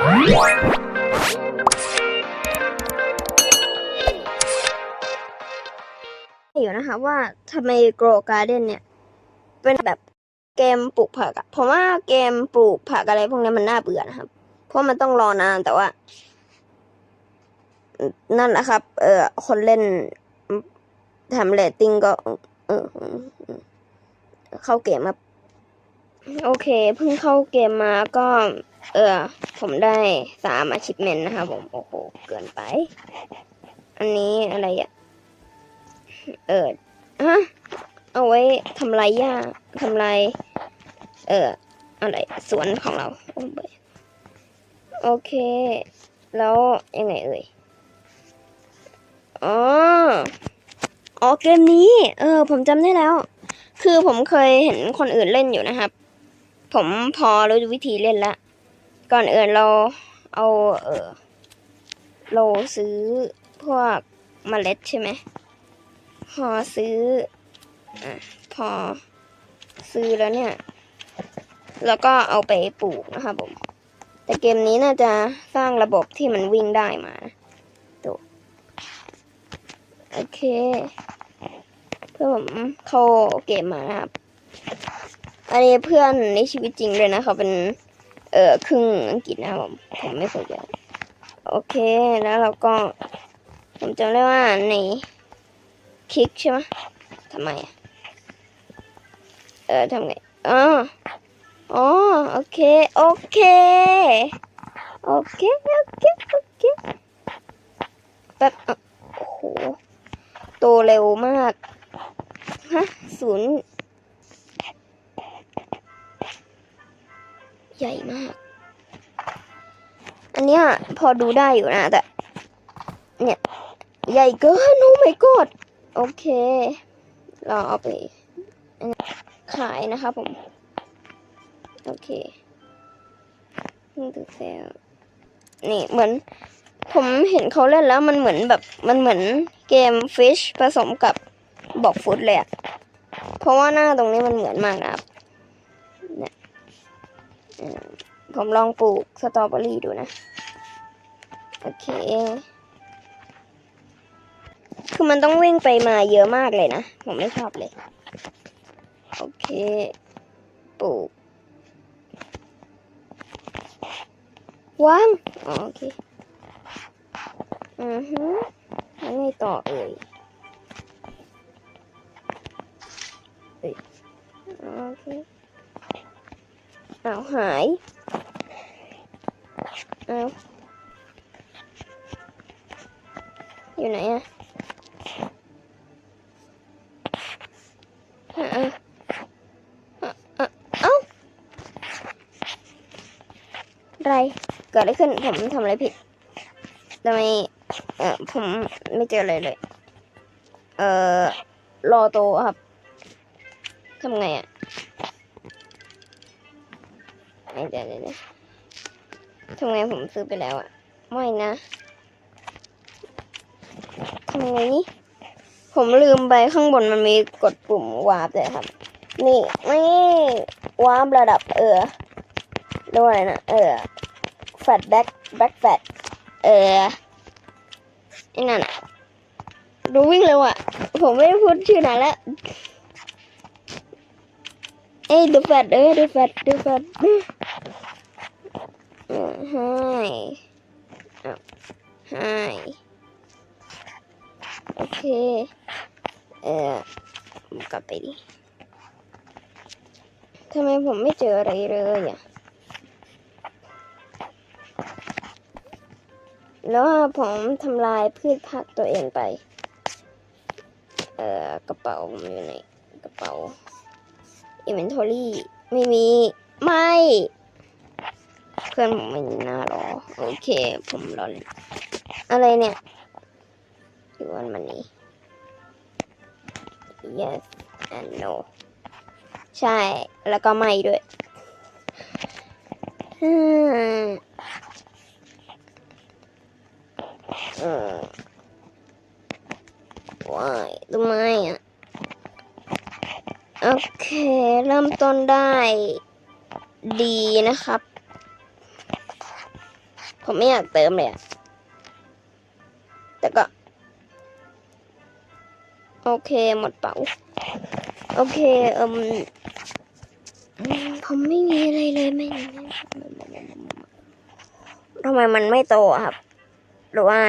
อยู่นะคะว่าทำไมโกรการ์เด้นเนี่ย เป็นแบบเกมปลูกผักอะผมว่าเกมปลูกผักอะไรพวกนี้มันน่าเบื่อนะครับ เพราะมันต้องรอนานแต่ว่า นั่นแหละครับ เออคนเล่นทำเรตติ้งก็เออเออเออเข้าเกมมาโอเค เพิ่งเข้าเกมมาก็ เออ ผมได้สามอาชิพเมนนะครับผม โอ้โห เกินไป อันนี้อะไรอะ เออฮะเอาไว้ทำลายหญ้าทำลาย เออ อะไร สวนของเรา โอ้ยโอเค แล้วยังไงเอ่ย อ๋อ อ๋อ เกมนี้ เออ ผมจำได้แล้ว คือผมเคยเห็นคนอื่นเล่นอยู่นะครับ ผมพอรู้วิธีเล่นและ ก่อนอื่นเราเอาเออเราซื้อพวกเมล็ดใช่ไหมพอซื้ออ่พอซื้อแล้วเนี่ย แล้วก็เอาไปปลูกนะครับผม แต่เกมนี้น่าจะสร้างระบบที่มันวิ่งได้มานะดูโอเค เพื่อนผมเข้าเกมมานะครับ อันนี้เพื่อนในชีวิตจริงเลยนะเขาเป็น เออครึ่งอังกฤษนะผมผมไม่เคยเจโอเคแล้วเราก็ ผมจำได้ว่าในคลิกใช่ไหมทำไมอะเออทำไงอ๋ออ๋อโอเค โอเค โอเค โอเค โอเคแป๊บโอ้โห โตเร็วมาก ฮะศูนย์ ใหญ่มาก อันเนี้ยพอดูได้อยู่นะ แต่ เนี่ย ใหญ่เกินโอ้ my god โอเค เราเอาไป ขายนะครับผม โอเคนี่ตัวเซลนี่เหมือน ผมเห็นเขาเล่นแล้วมันเหมือนแบบมันเหมือนเกมฟิชผสมกับบอกฟุตเลยอะเพราะว่าหน้าตรงนี้มันเหมือนมากนะครับ ผมลองปลูกสตรอเบอรี่ดูนะ โอเค คือมันต้องวิ่งไปมาเยอะมากเลยนะ ผมไม่ชอบเลย โอเค ปลูกวางโอเค อือฮึแล้วไงต่อเอ่ยโอเค เอาหายเอาอยู่ไหนอะเอ้าเอ้าอะไรเกิดอะไรขึ้นผมทำอะไรผิดทำไมเออผมไม่เจออะไรเลย เออรอโตครับทำไงอะ เดี๋ยวเดี๋ยวทำไงผมซื้อไปแล้วอะไม่นะทำไงนี่ผมลืมไปข้างบนมันมีกดปุ่มวาร์ปเลยครับ นี่นี่วาร์ประดับเออเรียกว่าอะไรนะเออแฟลตแบ็คแบ็คแฟตเออไอ้นั่นอะดูวิ่งเร็วอะผมไม่พูดชื่อนานแล้วเอ้ยดูแฟตเออดูแฟตดูแฟต ให้เอาให้โอเค เออกลับไปดิทำไมผมไม่เจออะไรเลยอะ แล้วผมทำลายพืชผักตัวเองไป เอ่อกระเป๋าผมอยู่ไหน กระเป๋า inventory ไม่มี ไม่ เพื่อนผมไม่น่ารอ โอเค ผมรอเลยอะไรเนี่ยอีวันมันนี้ yes and no ใช่ แล้วก็ไม่ด้วยอืมอืมว้ายทำไมอะ โอเค เริ่มต้นได้ดีนะครับ ผมไม่อยากเติมเลยอะแต่ก็ โอเคหมดเป๋า โอเคเอิมอืมผมไม่มีอะไรเลยไม่ทำไมมันไม่โตครับ หรือว่า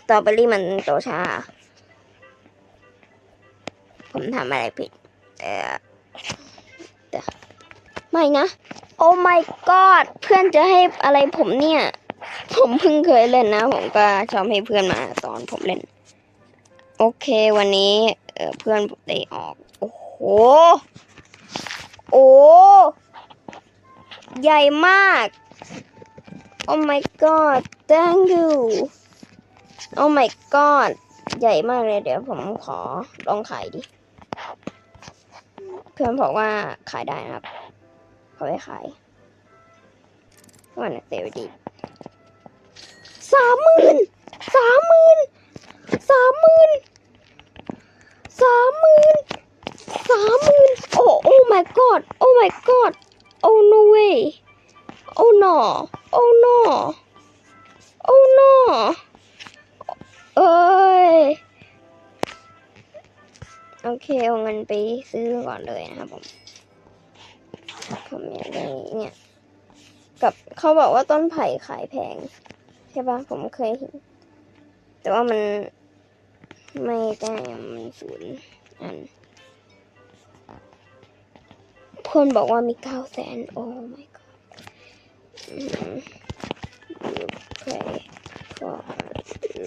สตรอเบอรี่มันโตช้า ผมทำอะไรผิด เออไม่นะ โอ้ my god เพื่อนจะให้อะไรผมเนี่ย ผมเพิ่งเคยเล่นนะ ผมก็ชอบให้เพื่อนมาตอนผมเล่น โอเควันนี้เออเพื่อนผมได้ออก โอ้โห โอ้ ใหญ่มาก โอ้ my god thank you โอ้ my god ใหญ่มากเลยเดี๋ยวผมขอลองขายดิ เพื่อนบอกว่าขายได้นะครับ ขอไปขายวันเซลดีสามหมื่นสามหมื่นสามหมื่นสามหมื่นสามหมื่นโอ้โอ้ my god โอ้ my god โอ้ no way โอ้ no โอ้ no โอ้ no เอ้ยโอเคเอาเงินไปซื้อก่อนเลยนะครับผม ผมอยากได้เนี่ย กับเขาบอกว่าต้นไผ่ขายแพง ใช่ปะผมเคยเห็น แต่ว่ามันไม่ได้มันศูนย์อันเพื่อนบอกว่ามีเก้าแสนโอ้ my god อืม you play for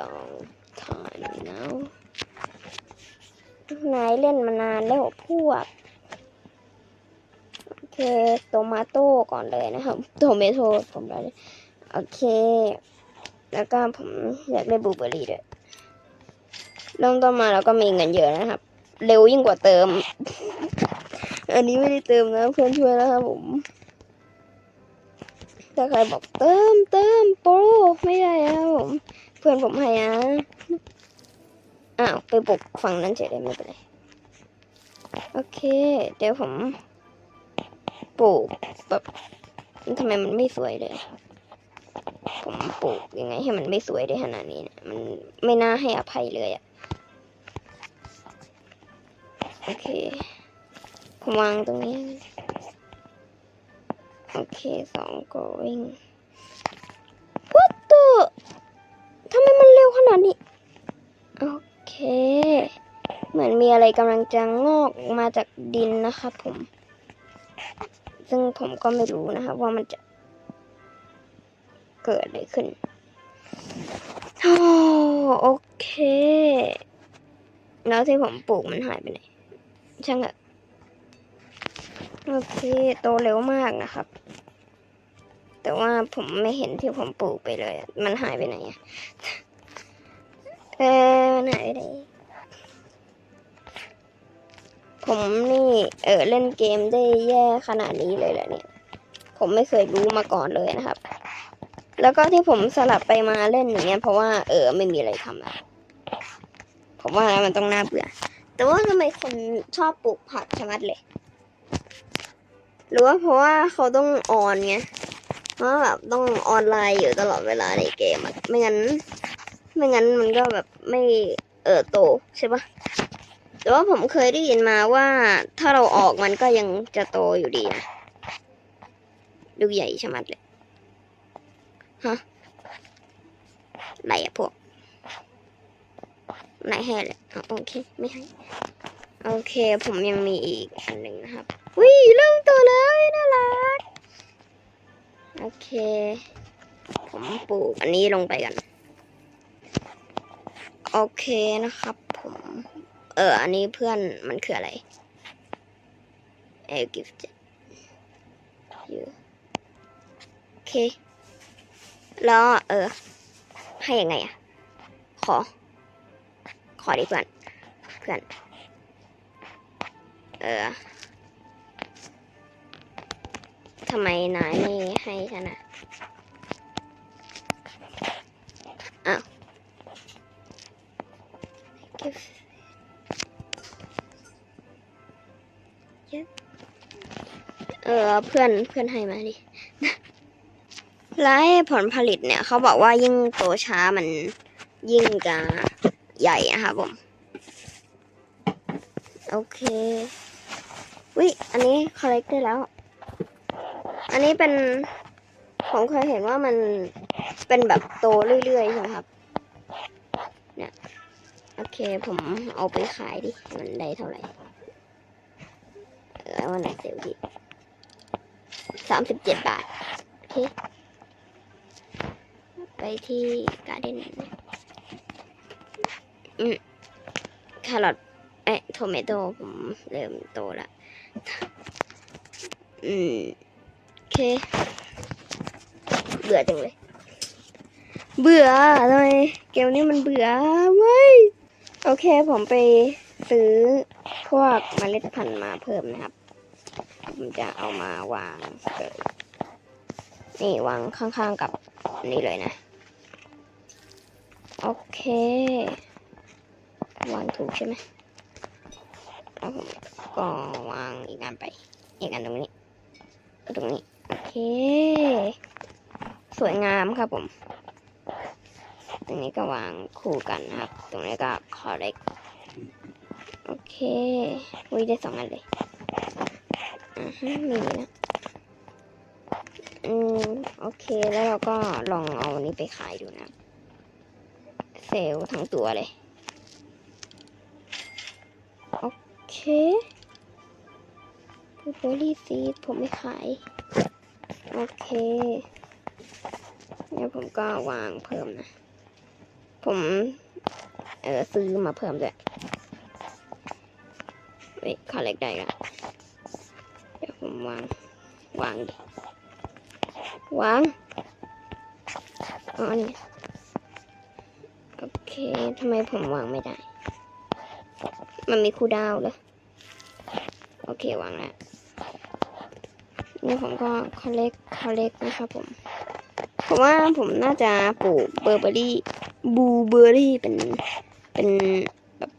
long time now นายเล่นมานานแล้วพวก เคโตมาโต้ก่อนเลยนะครับโตเมโตผมได้เลยโอเค แล้วก็ผมอยากได้บลูเบอร์รี่ด้วยเริ่มต้นมาแล้วก็มีเงินเยอะนะครับ เร็วยิ่งกว่าเติม อันนี้ไม่ได้เติมนะเพื่อนช่วยแล้วครับผมถ้าใครบอกเติมเติมโปรไม่ได้ครับผมเพื่อนผมให้นะอ้าวไปบุกฝั่งนั้นเฉยเลยไม่เป็นไรโอเค เดี๋ยวผม ปลูกแบบทำไมมันไม่สวยเลย ผมปลูกยังไงให้มันไม่สวยได้ขนาดนี้นะมันไม่น่าให้อภัยเลยอะโอเคผมวางตรงนี้ โอเคสอง going what the ทำไมมันเร็วขนาดนี้ โอเค เหมือนมีอะไรกำลังจะงอกมาจากดินนะครับผม ซึ่งผมก็ไม่รู้นะครับ ว่ามันจะเกิดอะไรขึ้นโอโอเค แล้วที่ผมปลูกมันหายไปไหน ช่างเถอะโอเค โตเร็วมากนะครับ แต่ว่าผมไม่เห็นที่ผมปลูกไปเลย มันหายไปไหนอะเออมันหายไปไหน ผมนี่เออเล่นเกมได้แย่ขนาดนี้เลยเหรอเนี่ย ผมไม่เคยรู้มาก่อนเลยนะครับ แล้วก็ที่ผมสลับไปมาเล่นอย่างเงี้ย เพราะว่าเออไม่มีอะไรทำอะผมว่ามันต้องน่าเบื่อ แต่ว่าทำไมคนชอบปลูกผักชะมัดเลย หรือว่าเพราะว่าเขาต้องออนไงเพราะแบบต้องออนไลน์อยู่ตลอดเวลาในเกมอะไม่งั้น ไม่งั้นมันก็แบบไม่เออโตใช่ปะ แต่ว่าผมเคยได้ยินมาว่าถ้าเราออกมันก็ยังจะโตอยู่ดีนะ ดูใหญ่ชะมัดเลย ฮะอะไรอะพวกไหนให้เลยโอเค ไม่ให้ โอเค ผมยังมีอีกอันหนึ่งนะครับวิเริ่มโตแล้วน่ารัก โอเค ผมปลูกอันนี้ลงไปกัน โอเคนะครับผม เออ อันนี้เพื่อนมันคืออะไรเอ gift you โอเค แล้วเออ ให้ยังไงอะขอ ขอดิเพื่อน เพื่อน เออทำไมนายไม่ให้ฉันอะ ออเพื่อนเพื่อนให้มาดิและผลผลิตเนี่ยเขาบอกว่ายิ่งโตช้ามันยิ่งจะใหญ่นะครับผมโอเควิอันนี้ collect ได้แล้ว อันนี้เป็นผมเคยเห็นว่ามันเป็นแบบโตเรื่อยๆใช่ไหมครับ เนี่ย โอเคผมเอาไปขายดิ มันได้เท่าไหร่ แล้ววันไหนเซลล์ดี สามสิบเจ็ดบาท โอเค ไปที่การ์เด้นอืมแครอทเอ้โทเมโตผมเริ่มโตละอืม โอเค เบื่อจังเลย เบื่อทำไมเกมนี้มันเบื่อเว้ย โอเคผมไปซื้อพวกเมล็ดพันธุ์มาเพิ่มนะครับ ผมจะเอามาวางเลยนี่วางข้างๆกับนี่เลยนะ โอเค วางถูกใช่ไหมแล้วผมก็วางอีกอันไป อีกอันตรงนี้ก็ตรงนี้ โอเค สวยงามครับผม ตรงนี้ก็วางคู่กันนะครับ ตรงนี้ก็คอเล็กโอเควิได้สองอันเลย อ่ามีนะอืมโอเคแล้วเราก็ลองเอาอันนี้ไปขายดูนะ เซลล์ทั้งตัวเลย โอเคบูเบอรี่ซีดผมไม่ขาย โอเคเนี่ยผมก็วางเพิ่มนะ ผม เออซื้อมาเพิ่มด้วยเฮ้ยคอเล็กได้ล้วเดี๋ย วผมวางวางวางอ๋อนี่โอเคทำไมผมวางไม่ได้ มันมีคูดาวเลยโอเควางแล้วนี่ผมก็คอลเลกคอลเลกนะครับผมผมว่าผมน่าจะปลูกเบอร์เบอรี่บูเบอรี่เป็นเป็นแบบ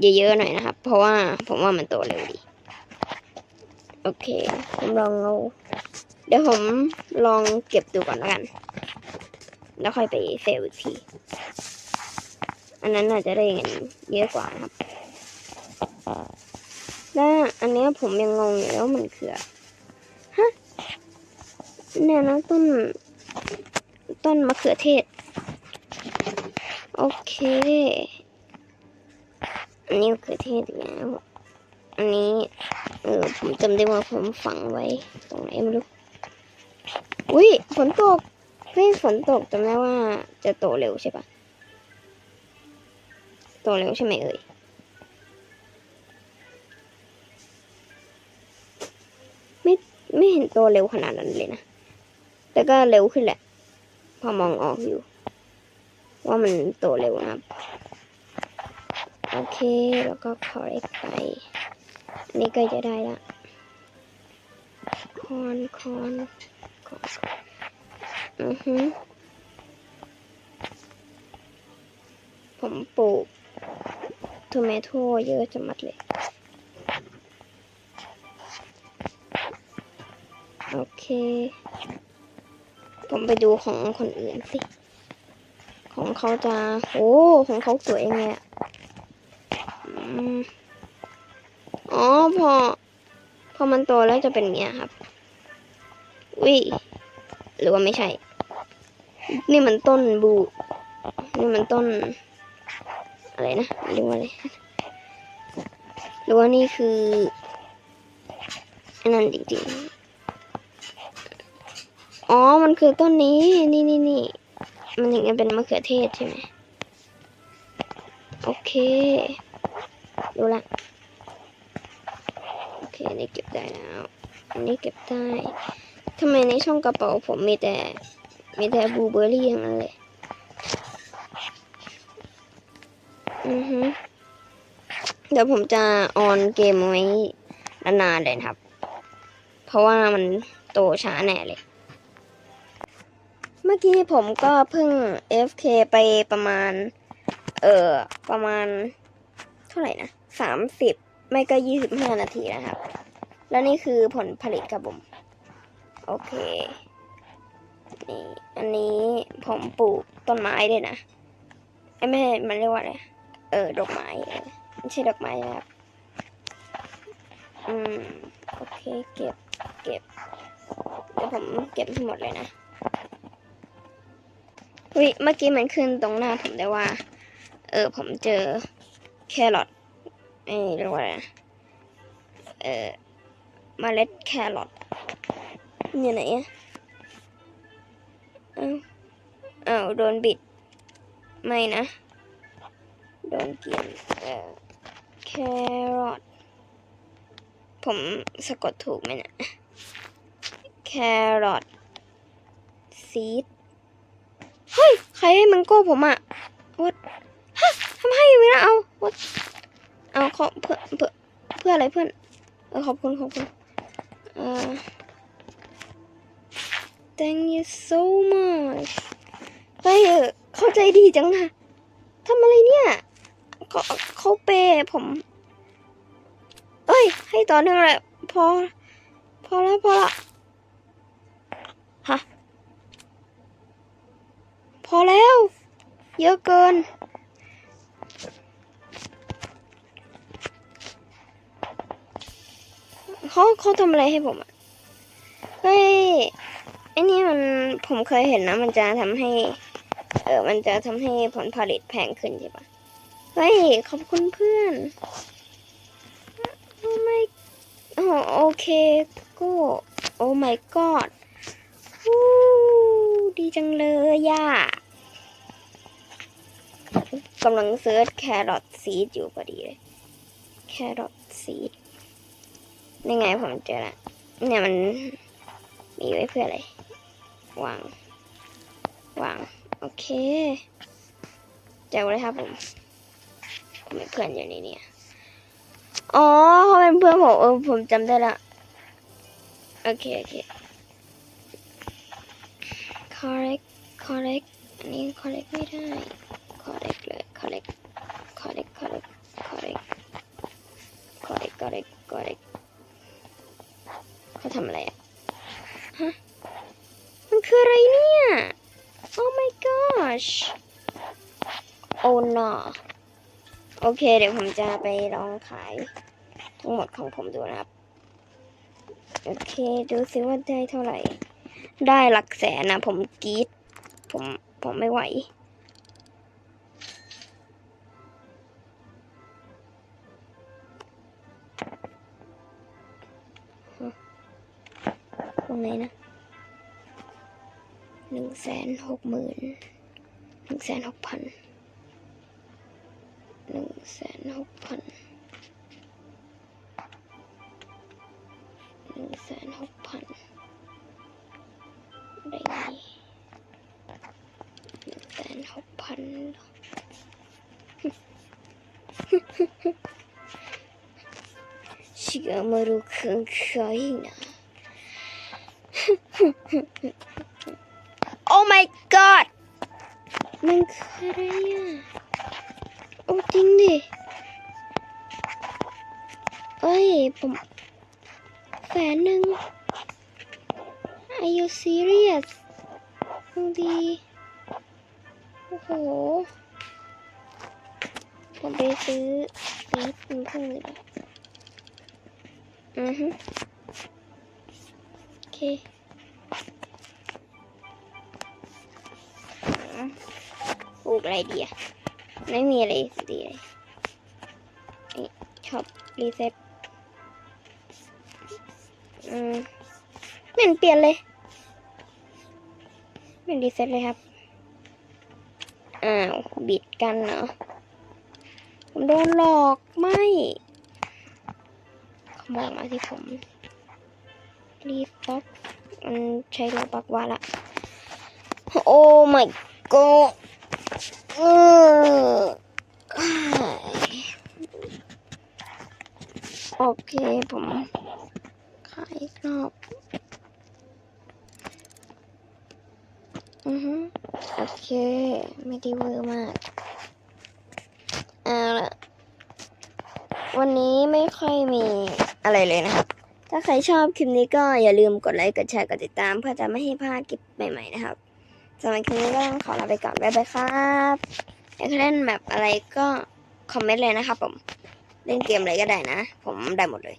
เยอะๆหน่อยนะครับ เพราะว่าผมว่ามันโตเร็วดี โอเค ผมลองเอา เดี๋ยวผมลองเก็บดูก่อนแล้วกัน แล้วค่อยไปเซลล์อีกที อันนั้นน่าจะได้เงินเยอะกว่านะครับ และอันนี้ผมยังงงอยู่แล้วามันคืออะฮะเนี่ยนะต้น ต้นมะเขือเทศ โอเค อันนี้มะเขือเทศอีกแล้ว อันนี้ ออผมจำได้ว่าผมฝังไว้ตรงไหนไม่รู้อุ้ยฝนตกเฮ้ยฝนตกจำได้ว่าจะโตเร็วใช่ปะโตเร็วใช่ไหมเอ่ยไม่ไม่เห็นโตเร็วขนาดนั้นเลยนะแต่ก็เร็วขึ้นแหละ พอมองออกอยู่ ว่ามันโตเร็วนะโอเคแล้วก็ correct ไป นนี้ก็จะได้ละคอนคอนคอนอือฮึผมปลูกทอมโทเยอะจะมัดเลย โอเค ผมไปดูของคนอื่นสิ ของเขาจะ โอ้ ของเขาสวยไงอะอืม อ๋อพอ พอมันโตแล้วจะเป็นอย่างเงี้ยครับอุ้ยหรือว่าไม่ใช่ นี่มันต้นบู นี่มันต้น อะไรนะเรียกว่าอะไรหรือว่านี่คืออันนั้นจริงๆ อ๋อ มันคือต้นนี้ นี่นี่นี่ มันถึงจะเป็นมะเขือเทศใช่ไหม โอเครู้ละ นนี่เก็บได้แล้ว อันนี้เก็บได้ทำไมในช่องกระเป๋าผมมีแต่ มีแต่บลูเบอร์รี่อย่างนั้นเลย อือฮึเดี๋ยวผมจะออนเกมไว้นานๆเลยครับ เพราะว่ามันโตช้าแน่เลย เมื่อกี้ผมก็เพิ่ง FK ไปประมาณ เออประมาณ เท่าไหร่นะสามสิบ ไม่ก็ยี่สิบห้านาทีนะครับ แล้วนี่คือผลผลิตครับผม โอเค นี่อันนี้ผมปลูกต้นไม้ด้วยนะไอ้ยไม่มันเรียกว่าอะไร เออ ดอกไม้เออไม่ใช่ดอกไม้นะครับ อืม โอเค เก็บ เก็บ เดี๋ยวผมเก็บให้หมดเลยนะวิเมื่อกี้มันขึ้นตรงหน้าผมได้ว่า เออ ผมเจอแครอท เอ้ยเรียกว่าอะไรเออเมล็ดแครอทอยู่ไหนอะอ้าวอ้าวโดนบิด ไม่นะ โดนกินเอ่อแครอทผมสะกดถูกไหมเนี่ยแครอทซีดเฮ้ย ใครให้มังโก้ผมอะวัดฮะทำให้ไม่นะเอาวัด เอาขอเพื่อเพื่อเพื่ออะไรเพื่อนเออขอบคุณขอบคุณเออ thank you so much เฮ้ยเข้าใจดีจังนะทำอะไรเนี่ยเขาเขาเปผมเอ้ย ให้ต่อเนื่องเลยพอ พอแล้วพอละฮะพอแล้ว เยอะเกิน เขาเขาทำอะไรให้ผมอะ เฮ้ยไอ้นี่มันผมเคยเห็นนะ มันจะทำให้ เออมันจะทำให้ผลผลิตแพงขึ้นใช่ปะเฮ้ย ขอบคุณเพื่อนโอ้ไม่โอ้โอเคก็โอ้ my god อู้ดีจังเลยย่ากำลังเซิร์ชแครอทซีดอยู่พอดีเลย แครอทซีด นี่ไงผมเจอละเนี่ยมันมีไว้เพื่ออะไร วาง วาง โอเคแจ้งเลยครับผมผมมีเพื่อนอยู่ในนี้อ๋อเขาเป็นเพื่อนผมเออผมจำได้ละ โอเค โอเค correct correct อันนี้ correct ไม่ได้ correct เลย correct correct correct correct correct correct correct เขาทำอะไรอะฮะมันคืออะไรเนี่ย oh my gosh oh no โอเค เดี๋ยวผมจะไปลองขายทั้งหมดของผมดูนะครับ โอเค ดูซิว่าได้เท่าไหร่ ได้หลักแสนนะ ผมกีดผมผมไม่ไหว ไหนนะหนึ่งแสนหกหมื่นหนึ่งแสนหกพันหนึ่งแสนหกพันหนึ่งแสนหกพันได้ไงหนึ่งแสนหกพันเชื่อมารู้เค รื่องใช้นะ Oh my god มันคืออะไรอะโอ้จริงดิเอ้ย ผมแสนหนึ่ง Are you serious ดูดี โอ้โห ผมไปซื้อซีดเป็นเพิ่งเลยนะอือฮึโอเค ปลูกอะไรดีอะไม่มีอะไรดีเลยเอ้ยชอบรีเซ็ตอืมไม่เห็นเปลี่ยนเลยไม่รีเซ็ตเลยครับ อ้าว บิดกันเนาะผมโดนหลอกไม่เขาบอกมาที่ผม รีสต็อกมันใช้ระบักว่าละ โอ้ my god เออโอเคผมขายรอบอือฮึโอเค ไม่ได้เวอร์มากเอาละวันนี้ไม่ค่อยมีอะไรเลยนะครับ ถ้าใครชอบคลิปนี้ก็อย่าลืมกดไลค์ กดแชร์ กดติดตาม เพื่อจะไม่ให้พลาดคลิปใหม่ ๆ นะครับ สำหรับคลิปนี้ก็ขอลาไปก่อนบ๊ายบายครับอยากเล่นแบบอะไรก็คอมเมนต์เลยนะครับผม เล่นเกมอะไรก็ได้นะ ผมได้หมดเลย